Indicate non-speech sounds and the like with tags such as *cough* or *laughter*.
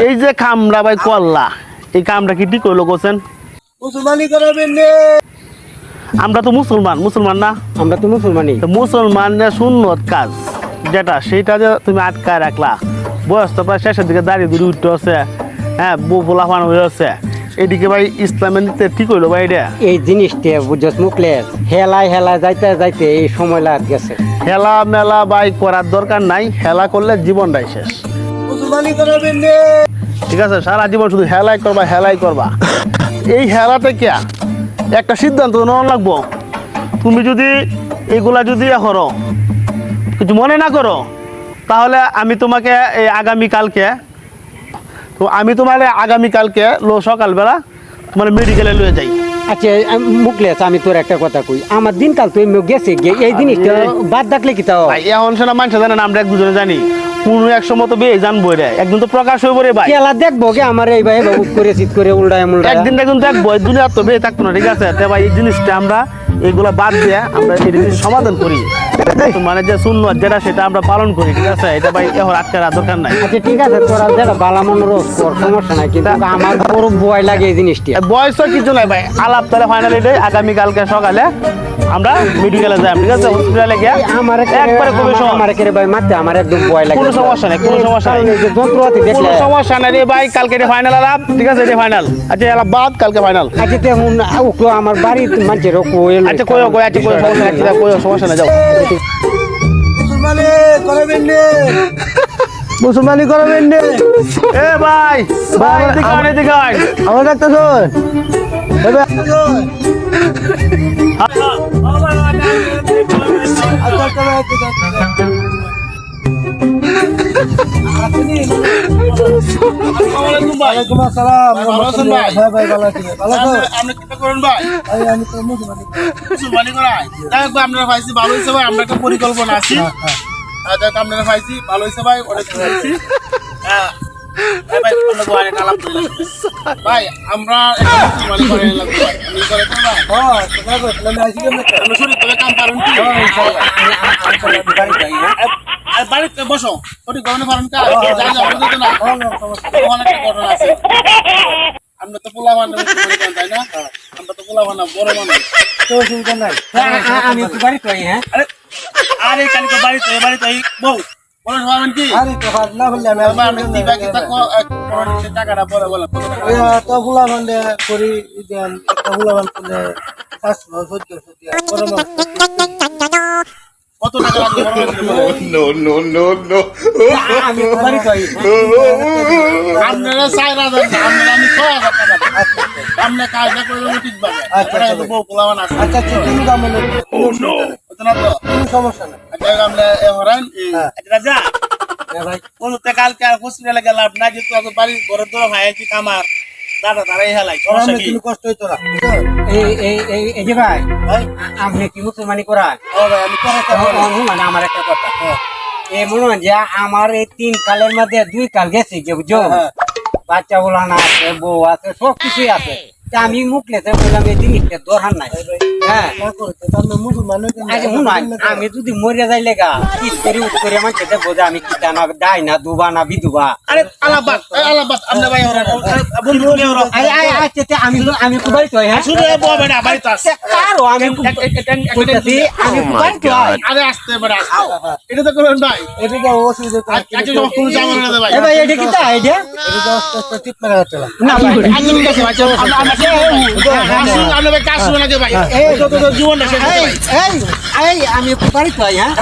এই! যে কামরা ভাই করলা এই কামটা কি ঠিক হইল কোসেন মুসলমানি করাবেন আমরা তো মুসলমান মুসলমান না? আমরা তো মুসলমানই। তো মুসলমানের সুন্নত কাজ। যেটা সেটা যে তুমি আটকায় রাখলা। বয়স তো প্রায় শেষের দিকে দাঁড়িয়ে দূরে উঠতে হচ্ছে। হ্যাঁ বউ পোলা ফান হয়ে হচ্ছে। এদিকে ভাই ইসলামের নিতে ঠিক হইল ভাই এটা? এই জিনিসটা বুঝছস মুখলেস হেলায় হেলায় যাইতে যাইতে এই সময় লাগ গেছে। খেলা মেলা ভাই করার দরকার নাই হেলা করলে জীবনটাই শেষ। ঠিক আছে সারা জীবন শুধু হেলাই করবা হেলাই করবা। এই হেলাতে কে? একটা সিদ্ধান্ত নেওয়া লাগবো। তুমি যদি এগুলা যদি করো কিছু মনে না করো তাহলে আমি তোমাকে এই আগামীকালকে তো আমি তোমার আগামীকালকে লো সকালবেলা মানে মেডিকেলে লয়ে যাই। আচ্ছা আমি তোর একটা কথা কই। আমার দিনকাল তো এমনি গেছে এই জিনিসটা বাদ ডাকলে কি তাও? ভাই এখন সেটা মানুষ জানেন আমরা এক দুজনে জানি। কোন এক সময় তো বেয়ে জানব রে। একদিন তো প্রকাশ হইব রে ভাই। খেলা দেখব গে আমার এই ভাই বাবু করে শীত করে উল্টায় মুল্টায় একদিন একদিন দেখব দুনিয়া তো বেয়ে থাকতো না ঠিক আছে? ভাই এই জিনিসটা আমরা এগুলা বাদ দিয়ে আমরা এই জিনিস সমাধান করি মানে যে শূন্য যেটা সেটা আমরা পালন করি ঠিক আছে? এটা ভাই এখন আটকে দরকার নাই। আচ্ছা ঠিক আছে তোরা যেটা বালা মনের কর সমস্যা নাই কিন্তু আমার বড় ভয় লাগে এই জিনিসটা। এ বয়সও কিছু নাই ভাই। আলাপ তাহলে ফাইনাল এটাই আগামীকালকে সকালে আমরা মেডিকেলে যাই ঠিক আছে? হসপিটালে গিয়ে আমার একবারে সহজ। আমার একেবারে মারতে আমার একদম ভয় লাগে। কোনো সমস্যা নাই কোনো সমস্যা নেই। যে যন্ত্রপাতি কোনো সমস্যা নাই রে ভাই কালকে এটা ফাইনাল আলাপ ঠিক আছে? এটা ফাইনাল আচ্ছা আলাপ বাদ কালকে ফাইনাল আচ্ছা তে হুন আমার বাড়ির মানুষের কোয়েল আচ্ছা কই কই আচ্ছা কই সমস্যা নাই আচ্ছা, কই সমস্যা নাই যাও। মুসলমানি করবেন নে মুসলমানি করবেন নে এ ভাই ভাই এদিকে আয় আমার ডাক্তার শুন আচ্ছা আচ্ছা আচ্ছা, আচ্ছা, আচ্ছা। আমরা হ্যাঁ, ভাই আমরা বাড়িতে বসো। সঠিক গমনে পারেন কাজ। যা যা আমাদের তো না। হ্যাঁ, হ্যাঁ। অনেক একটা ঘটনা আছে। আমরা তো পোলা বান্ধব তাই না? আমরা তো পোলা বান্ধব বড় মানুষ তো অসুবিধা নাই। আমি একটু বাড়ি তো হ্যাঁ। আরে আরে কালকে বাড়িতে বাড়িতে বউ বলেন পাবেন কি? আরে তো না আমি আমি কি তা টাকাটা বলে করি যে গরম *laughs* কত টাকা. আমি আপনারা না, আপনারা আমি ছয় হাজার টাকা আপনি কাজটা ঠিক ভাবে আচ্ছা, ওটা বউ পোলাবান আছে। আচ্ছা আচ্ছা তুমি দাম না তো? কোনো সমস্যা নাই। আচ্ছা আমরা এ হরান হ্যাঁ। আচ্ছা রাজা। হ্যাঁ ভাই। কালকে আর হসপিটালে গেলাম না কিন্তু আগে বাড়ি ঘরের দূরে ভাই কি কামার? দাদা দাঁড়াই হেলাই সমস্যা কি? কষ্ট হইতো না। এই এই এই এই যে ভাই ভাই? আপনি কি মুসলমানি করা ও ভাই আমি করাতে মানে আমার একটা কথা। এই মনে যে আমার এই তিন কালের মধ্যে দুই কাল গেছে যে বুঝছ হ্যাঁ। বাচ্চা বলানা আছে বউ আছে সব কিছুই আছে। আমি মুখ লেতে বললাম এই জিনিসটা দরকার নাই হ্যাঁ না তো আমি না। আচ্ছা শুনো আমি যদি মরে যাই লেগা কি করি উঠ করে আমার খেতে বোঝা আমি কি না ডাই না দুবা না বিধুবা আরে আলাবাদ আলাবাদ আপনি ভাই হরান বন্ধু হরান আই আই আচ্ছা তে আমি আমি কুবাই তো হ্যাঁ এ বউ বেটা বাড়ি তো আছে কারও আমি কইতাছি আমি তো আরে আসতে বেটা এটা তো করবেন ভাই এটা তো অসুবিধা তো আচ্ছা যখন কোনো জামানা না ভাই এ ভাই এটা কি তা এটা এটা তো টিপ মেরে না না ভাই একদম কাছে আমরা হয়ে আমি কুবাই তো হ্যাঁ